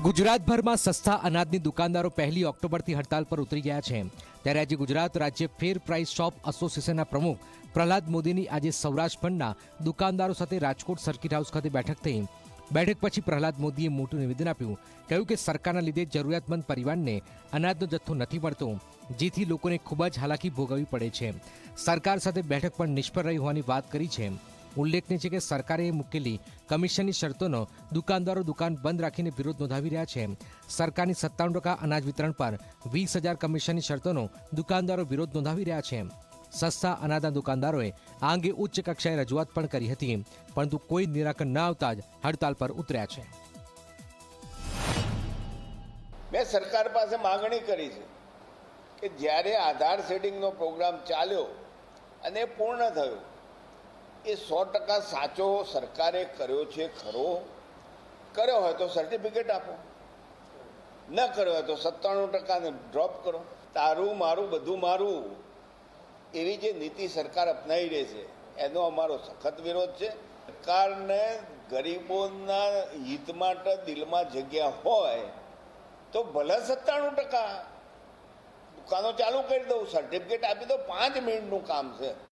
ગુજરાતભરમાં સસ્તા અનાજની દુકાનદારો પહેલી ઓક્ટોબરથી હડતાલ પર ઉતરી ગયા છે. ત્યારે આજે ગુજરાત રાજ્ય ફેર પ્રાઇસ શોપ એસોસિએશનના પ્રમુખ પ્રહલાદ મોદીની આજે સૌરાષ્ટ્ર દુકાનદારો સાથે રાજકોટ સર્કિટ હાઉસ ખાતે બેઠક થઈ. બેઠક પછી પ્રહલાદ મોદીએ મોટું નિવેદન આપ્યું. કહ્યું કે સરકારના લીધે જરૂરિયાતમંદ પરિવારને અનાજનો જથ્થો નથી મળતો, જેથી લોકોને ખૂબ જ હાલાકી ભોગવવી પડે છે. સરકાર સાથે બેઠક પણ નિષ્ફળ રહી હોવાની વાત કરી છે. ઉલ્લેખનીય છે કે સરકારે મૂકેલી કમિશનની શરતોનો દુકાનદારો દુકાન બંધ રાખીને વિરોધ નોંધાવી રહ્યા છે. સરકારની સત્તાણું ટકા અનાજ વિતરણ પર વીસ હજાર કમિશનની શરતોનો દુકાનદારો વિરોધ નોંધાવી રહ્યા છે. સસ્તા અનાજના દુકાનદારોએ આ અંગે ઉચ્ચ કક્ષાએ રજૂઆત પણ કરી હતી, પરંતુ કોઈ નિરાકરણ ન આવતા જ હડતાલ પર ઉતર્યા છે. મેં સરકાર પાસે માગણી કરી છે કે જ્યારે આધાર સેટિંગનો પ્રોગ્રામ ચાલ્યો અને પૂર્ણ થયો એ સો ટકા સાચો સરકારે કર્યો છે ખરો? કર્યો હોય તો સર્ટિફિકેટ આપો. ન કર્યો હોય તો સત્તાણું ટકાને ડ્રોપ કરો. તારું, મારું, બધું મારું. એવી જે નીતિ સરકાર અપનાવી રહી છે, એનો અમારો સખત વિરોધ છે. સરકારને ગરીબોના હિત માટે દિલમાં જગ્યા હોય તો ભલે સત્તાણું ટકા દુકાનો ચાલુ કરી દઉં સર્ટિફિકેટ આપી દો પાંચ મિનિટનું કામ છે.